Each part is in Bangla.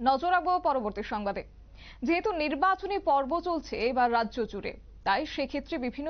নজর রাখব পরবর্তী সংবাদে। যেহেতু নির্বাচনী পর্ব চলছে এবার রাজ্য জুড়ে। তাই সেক্ষেত্রে বিভিন্ন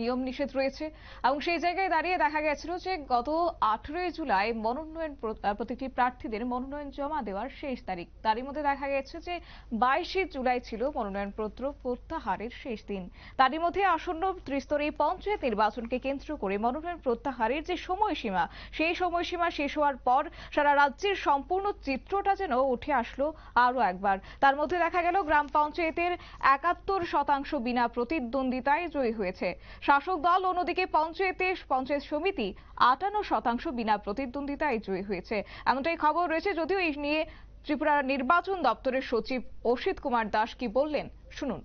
নিয়ম নিষেধ রয়েছে। এবং সেই জায়গায় দাঁড়িয়ে দেখা গেছিল যে গত আঠেরোই জুলাই মনোনয়ন প্রতিটি প্রার্থীদের মনোনয়ন জমা দেওয়ার শেষ তারিখ। তারই মধ্যে দেখা গেছে যে বাইশে জুলাই ছিল মনোনয়নপত্র প্রত্যাহারের শেষ দিন। তারই মধ্যে আসন্ন ত্রিস্তরী পঞ্চায়েত নির্বাচনকে কেন্দ্র করে মনোনয়ন প্রত্যাহারের যে সময়সীমা, সেই সময়সীমা শেষ হওয়ার পর সারা রাজ্যের সম্পূর্ণ চিত্রটা যেন উঠে আসলো আরও একবার। তার মধ্যে দেখা গেল গ্রাম পঞ্চায়েতের একাত্তর শতাংশ বিনা প্রতিদ্বন্দ্বিতায় জয়ী হয়েছে। শাসক দল অন্যদিকে পঞ্চায়েতে পঞ্চায়েত সমিতি আটান্ন শতাংশ বিনা প্রতিদ্বন্দ্বিতায় জয়ী হয়েছে। এমনটাই খবর রয়েছে যদিও এই নিয়ে ত্রিপুরার নির্বাচন দপ্তরের সচিব অসিত কুমার দাস কি বললেন শুনুন।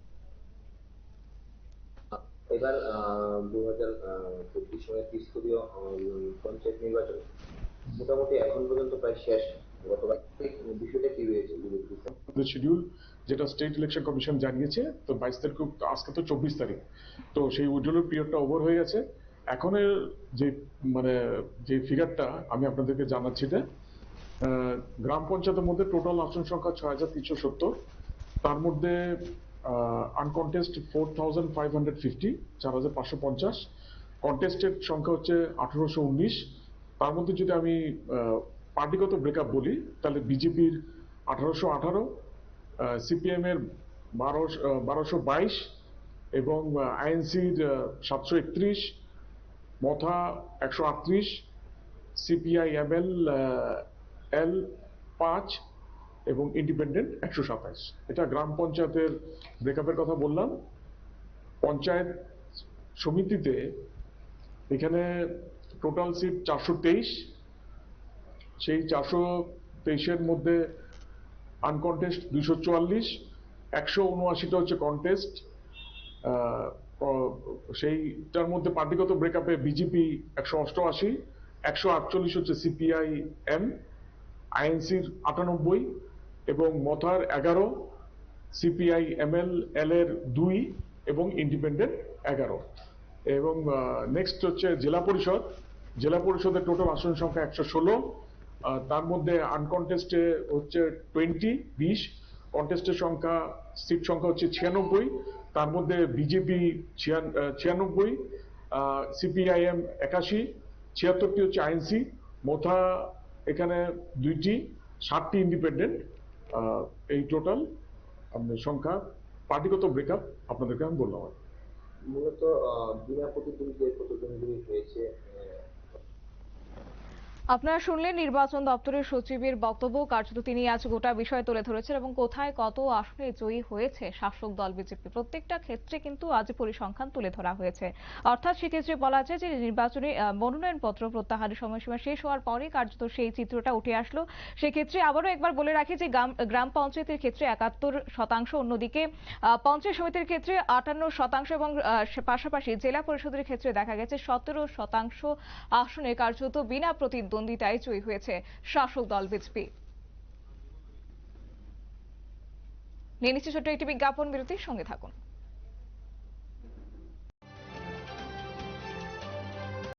এবার দু হাজার চব্বিশ সালের ত্রিস্তরীয় পঞ্চায়েত নির্বাচন মোটামুটি এখন পর্যন্ত প্রায় শেষ। গতবার বিষয়টা কি রয়েছে? শিডিউল যেটা স্টেট ইলেকশন কমিশন জানিয়েছে, তো বাইশ তারিখ আজকে তো চব্বিশ তারিখ। তো সেই উইড্রোলের পিরিয়ডটা ওভার হয়ে গেছে। এখন এর যে মানে যে ফিগারটা আমি আপনাদেরকে জানাচ্ছি যে গ্রাম পঞ্চায়েতের মধ্যে টোটাল আসন সংখ্যা ছয় হাজার তিনশো সত্তর। তার মধ্যে uncontested four thousand five hundred fifty চার হাজার পাঁচশো পঞ্চাশ। কন্টেস্টেড সংখ্যা হচ্ছে আঠারোশো উনিশ। তার মধ্যে যদি আমি পার্টিগত ব্রেকআপ বলি, তাহলে বিজেপির আঠারোশো আঠারো সিপিএম এর বারোশো বারোশো বাইশ এবং আইএনসির সাতশো একত্রিশ, মথা একশো আটত্রিশ সিপিআই এমএল এল পাঁচ এবং ইন্ডিপেন্ডেন্ট একশো সাতাইশ। এটা গ্রাম পঞ্চায়েতের ব্রেকআপের কথা বললাম। পঞ্চায়েত সমিতিতে এখানে টোটাল সিট চারশো তেইশ। সেই চারশো তেইশের মধ্যে আনকন্টেস্ট দুইশো চুয়াল্লিশ, একশো উনআশিটা হচ্ছে কন্টেস্ট সেইটার মধ্যে পার্টিগত ব্রেকআপে বিজেপি একশো অষ্টআশি, একশো আটচল্লিশ হচ্ছে সিপিআই এম আইএনসির আটানব্বই এবং মথার এগারো সিপিআই এমএল এল এর দুই এবং ইন্ডিপেন্ডেন্ট এগারো। এবং নেক্সট হচ্ছে জেলা পরিষদ। জেলা পরিষদের টোটাল আসন সংখ্যা একশো ষোলো তার মধ্যে আনকন্টেস্টে হচ্ছে টোয়েন্টি বিশ কন্টেস্টের সংখ্যা সিট সংখ্যা হচ্ছে ছিয়ানব্বই, তার মধ্যে বিজেপি ছিয়ানব্বই সিপিআইএম একাশি, ছিয়াত্তরটি হচ্ছে আইএনসি মোথা এখানে দুইটি সাতটি ইন্ডিপেন্ডেন্ট এই টোটাল আপনার সংখ্যা, পার্টিগত ব্রেকআপ আপনাদেরকে আমি বললাম। মূলত বিনা প্রতিদ্বন্দ্বী প্রতিদ্বন্দ্বী হয়েছে আপনারা শুনলেন নির্বাচন দপ্তরের সচিবের বক্তব্য। কার্যত তিনি আজ গোটা বিষয় তুলে ধরেছেন এবং কোথায় কত আসনে জয়ী হয়েছে শাসক দল বিজেপি। প্রত্যেকটা ক্ষেত্রে কিন্তু আজ পরিসংখ্যান তুলে ধরা হয়েছে। অর্থাৎ সেক্ষেত্রে বলা যায় যে নির্বাচনে মনোনয়নপত্র প্রত্যাহারের সময়সীমা শেষ হওয়ার পরে কার্যত সেই চিত্রটা উঠে আসলো। সেক্ষেত্রে আবারও একবার বলে রাখি যে গ্রাম পঞ্চায়েতের ক্ষেত্রে একাত্তর শতাংশ, অন্যদিকে পঞ্চায়েত সমিতির ক্ষেত্রে আটান্ন শতাংশ এবং পাশাপাশি জেলা পরিষদের ক্ষেত্রে দেখা গেছে সতেরো শতাংশ আসনে কার্যত বিনা প্রতিদ্বন্দ্বিতায় জয়ী হয়েছে শাসক দল বিজেপি। নিয়ে নিচ্ছে ছোট্ট একটি বিজ্ঞাপন বিরতির সঙ্গে থাকুন।